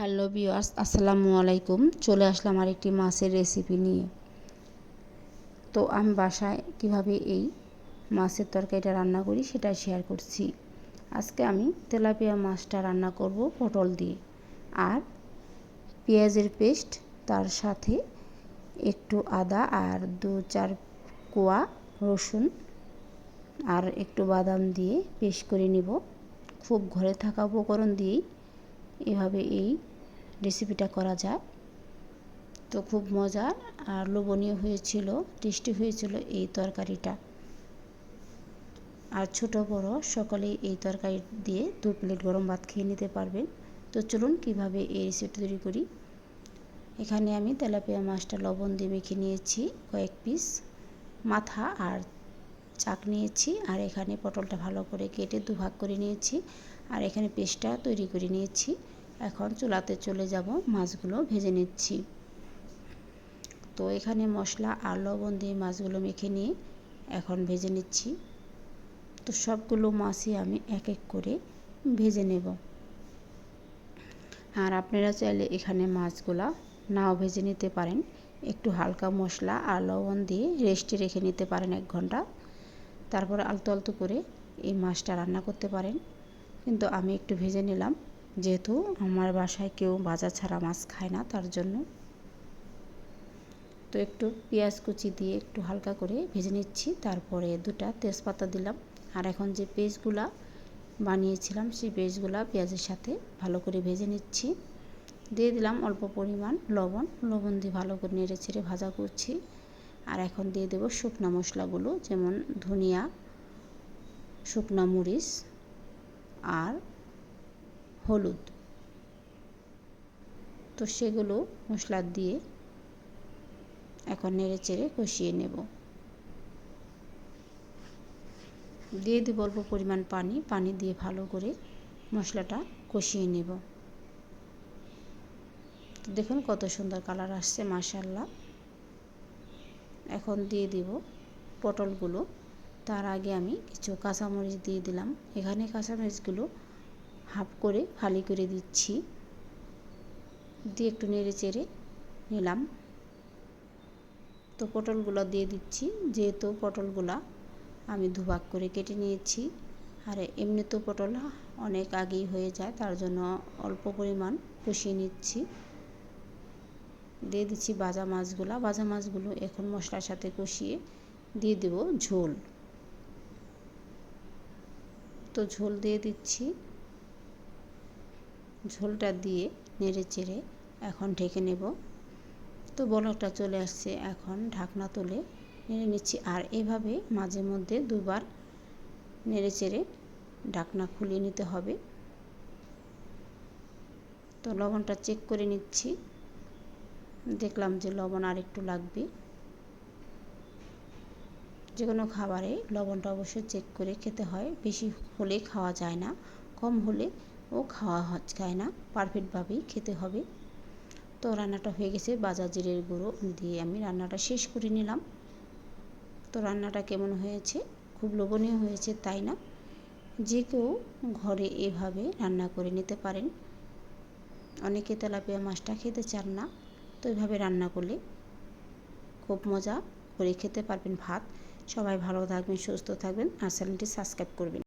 Hello বিওয়ার্স আসসালামু আলাইকুম। চলে আসলাম আরেকটি মাছের রেসিপি নিয়ে। তো আমি বাসায় কীভাবে এই মাছের তরকারিটা রান্না করি সেটা শেয়ার করছি। আজকে আমি তেলাপিয়া মাছটা রান্না করব পটল দিয়ে। আর পেঁয়াজের পেস্ট, তার সাথে একটু আদা আর দু চার কোয়া রসুন আর একটু বাদাম দিয়ে পেস্ট করে নিব। খুব ঘরে থাকা উপকরণ দিয়েই এভাবে এই রেসিপিটা করা যায়। তো খুব মজার আর লোভনীয় হয়েছিল টেস্টি হয়েছিল এই তরকারিটা। আর ছোট বড় সকলেই এই তরকারি দিয়ে দু প্লেট গরম ভাত খেয়ে নিতে পারবেন। তো চলুন কীভাবে এই রেসিপি তৈরি করি। এখানে আমি তেলাপিয়া মাছটা লবণ দিয়ে মেখে নিয়েছি কয়েক পিস মাথা আর চাক নিয়েছি। আর এখানে পটলটা ভালো করে কেটে দুভাগ করে নিয়েছি। আর এখানে পেস্টটা তৈরি করে নিয়েছি। এখন চুলাতে চলে যাব, মাছগুলো ভেজে নিচ্ছি। তো এখানে মশলা আর লবণ দিয়ে মাছগুলো মেখে নিয়ে এখন ভেজে নিচ্ছি। তো সবগুলো মাছই আমি এক এক করে ভেজে নেব। আর আপনারা চাইলে এখানে মাছগুলা নাও ভেজে নিতে পারেন। একটু হালকা মশলা আর লবণ দিয়ে রেস্টে রেখে নিতে পারেন এক ঘণ্টা। তারপর আলতো আলতো করে এই মাছটা রান্না করতে পারেন। কিন্তু আমি একটু ভেজে নিলাম। যেহেতু আমার বাসায় কেউ ভাজা ছাড়া মাছ খায় না, তার জন্য। তো একটু পেঁয়াজ কুচি দিয়ে একটু হালকা করে ভেজে নিচ্ছি। তারপরে দুটা তেজপাতা দিলাম। আর এখন যে পেস্টগুলা বানিয়েছিলাম, সেই পেস্টগুলা পেঁয়াজের সাথে ভালো করে ভেজে নিচ্ছি। দিয়ে দিলাম অল্প পরিমাণ লবণ। লবণ দিয়ে ভালো করে নেড়ে ছেড়ে ভাজা করছি। আর এখন দিয়ে দেবো শুকনা মশলাগুলো, যেমন ধনিয়া, শুকনা মরিচ আর হলুদ। তো সেগুলো মশলা দিয়ে এখন নেড়ে চেড়ে কষিয়ে নেব। দিয়ে দেবো অল্প পরিমাণ পানি পানি দিয়ে ভালো করে মশলাটা কষিয়ে নেব। তো দেখুন কত সুন্দর কালার আসছে মাশাল্লাহ এখন দিয়ে দিব পটলগুলো। তার আগে আমি কিছু কাঁচামরিচ দিয়ে দিলাম। এখানে কাঁচামরিচগুলো হাফ করে ফালি করে দিচ্ছি। দিয়ে একটু নেড়ে চেড়ে নিলাম। তো পটলগুলো দিয়ে দিচ্ছি। যেহেতু পটলগুলা আমি দুভাগ করে কেটে নিয়েছি। আর এমনি তো পটল অনেক আগেই হয়ে যায়, তার জন্য অল্প পরিমাণ কষিয়ে নিচ্ছি। দিয়ে দিচ্ছি বাজা মাছগুলা। বাজা মাছগুলো এখন মশলার সাথে কষিয়ে দিয়ে দেব ঝোল। তো ঝোল দিয়ে দিচ্ছি। ঝোলটা দিয়ে নেড়ে চেড়ে এখন ঢেকে নেব। তো বলকটা চলে আসছে এখন ঢাকনা তুলে নেড়ে নিচ্ছি। আর এভাবে মাঝে মধ্যে দুবার নেড়ে চেড়ে ঢাকনা খুলিয়ে নিতে হবে। তো লবণটা চেক করে নিচ্ছি। দেখলাম যে লবণ আর একটু লাগবে। যে কোনো খাবারে লবণটা অবশ্যই চেক করে খেতে হয়। বেশি হলে খাওয়া যায় না, কম হলে ও খাওয়া যায় না। পারফেক্টভাবেই খেতে হবে। তো রান্নাটা হয়ে গেছে, বাজার জিরের গুঁড়ো দিয়ে আমি রান্নাটা শেষ করে নিলাম। তো রান্নাটা কেমন হয়েছে? খুব লোভনীয় হয়েছে, তাই না? যে কেউ ঘরে এভাবে রান্না করে নিতে পারেন। অনেকে তেলাপিয়া মাছটা খেতে চান না, তো এভাবে রান্না করলে খুব মজা করে খেতে পারবেন ভাত। সবাই ভালো থাকবেন সুস্থ থাকবেন। আর চ্যানেলটি সাবস্ক্রাইব করবেন।